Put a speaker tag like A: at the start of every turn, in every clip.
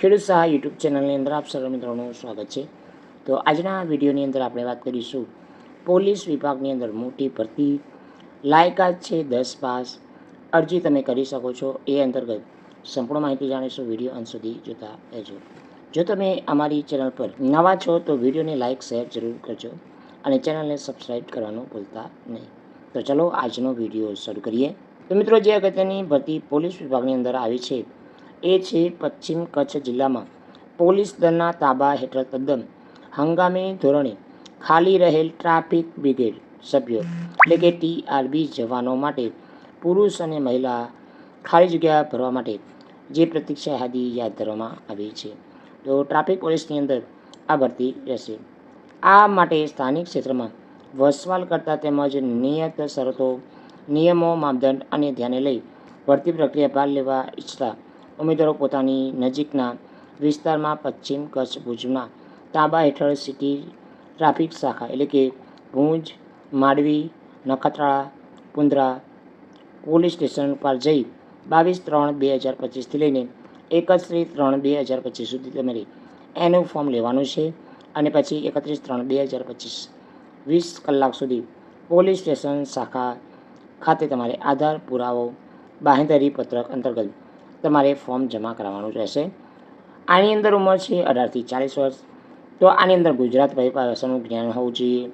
A: ખેડૂત સહાય યુટ્યુબ ચેનલની અંદર આપ સર્વ મિત્રોનું સ્વાગત છે. તો આજના વિડીયોની અંદર આપણે વાત કરીશું પોલીસ વિભાગની અંદર મોટી ભરતી, લાયકાત છે દસ પાસ, અરજી તમે કરી શકો છો. એ અંતર્ગત સંપૂર્ણ માહિતી જાણીશું, વીડિયો અંત સુધી જોતા રહેજો. જો તમે અમારી ચેનલ પર નવા છો, તો વિડીયોને લાઇક, શેર જરૂર કરજો અને ચેનલને સબસ્ક્રાઈબ કરવાનું ભૂલતા નહીં. તો ચલો આજનો વીડિયો શરૂ કરીએ. તો મિત્રો, જે અગત્યની ભરતી પોલીસ વિભાગની અંદર આવી છે એ છે પશ્ચિમ કચ્છ જિલ્લામાં. પોલીસ દળના તાબા હેઠળ તદ્દન હંગામી ધોરણે ખાલી રહેલ ટ્રાફિક બ્રિગેડ સભ્યો, એટલે કે ટીઆરબી જવાનો માટે, પુરુષ અને મહિલા ખાલી જગ્યા ભરવા માટે જે પ્રતીક્ષા યાદી યાદ ધરવામાં આવી છે. તો ટ્રાફિક પોલીસની અંદર આ ભરતી રહેશે. આ માટે સ્થાનિક ક્ષેત્રમાં વસવાલ કરતા તેમજ નિયત શરતો, નિયમો, માપદંડ અને ધ્યાને લઈ ભરતી પ્રક્રિયા ભાગ લેવા ઈચ્છતા ઉમેદવારો પોતાની નજીકના વિસ્તારમાં પશ્ચિમ કચ્છ, ભુજમાં તાબા હેઠળ સિટી ટ્રાફિક શાખા એટલે કે ભુજ, માંડવી નખત્રાળા પુંદ્રા પોલીસ સ્ટેશન પર જઈ બાવીસ ત્રણ બે હજાર પચીસથી લઈને એકત્રીસ ત્રણ બે હજાર પચીસ સુધી તમારે એનું ફોર્મ લેવાનું છે અને પછી એકત્રીસ ત્રણ બે હજાર પચીસ વીસ કલાક સુધી પોલીસ સ્ટેશન શાખા ખાતે તમારે આધાર પુરાવો, બાહેંધરી પત્રક અંતર્ગત તમારે ફોર્મ જમા કરાવવાનું રહેશે. આની અંદર ઉંમર છે અઢારથી ચાલીસ વર્ષ. તો આની અંદર ગુજરાત ભાષાનું જ્ઞાન હોવું જોઈએ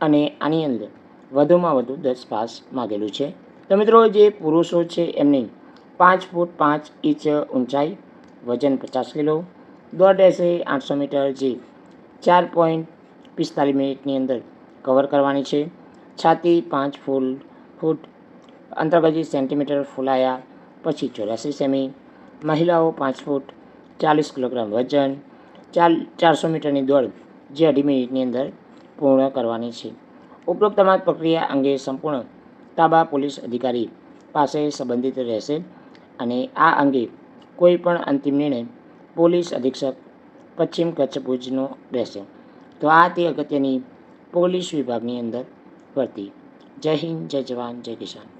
A: અને આની અંદર વધુમાં વધુ દસ પાસ માગેલું છે. તો મિત્રો, જે પુરુષો છે એમની પાંચ ફૂટ પાંચ ઇંચ ઊંચાઈ, વજન પચાસ કિલો દોઢ રહેશે આઠસો મીટર જે ચાર પોઈન્ટ પિસ્તાલીસ મિનિટની અંદર કવર કરવાની છે. છાતી પાંચ ફૂલ ફૂટ, અંતર્ગત સેન્ટીમીટર ફૂલાયા પછી ચોર્યાસી સેમી, મહિલાઓ પાંચ ફૂટ, ચાલીસ કિલોગ્રામ વજન ચાર ચારસો મીટરની દોડ જે અઢી મિનિટની અંદર પૂર્ણ કરવાની છે. ઉપરોક્ત તમામ પ્રક્રિયા અંગે સંપૂર્ણ તાબા પોલીસ અધિકારી પાસે સંબંધિત રહેશે અને આ અંગે કોઈ પણ અંતિમ નિર્ણય પોલીસ અધિક્ષક પશ્ચિમ કચ્છ ભુજનો રહેશે. તો આ તે અગત્યની પોલીસ વિભાગની અંદર ભરતી. જય હિન્દ, જય જવાન, જય કિસાન.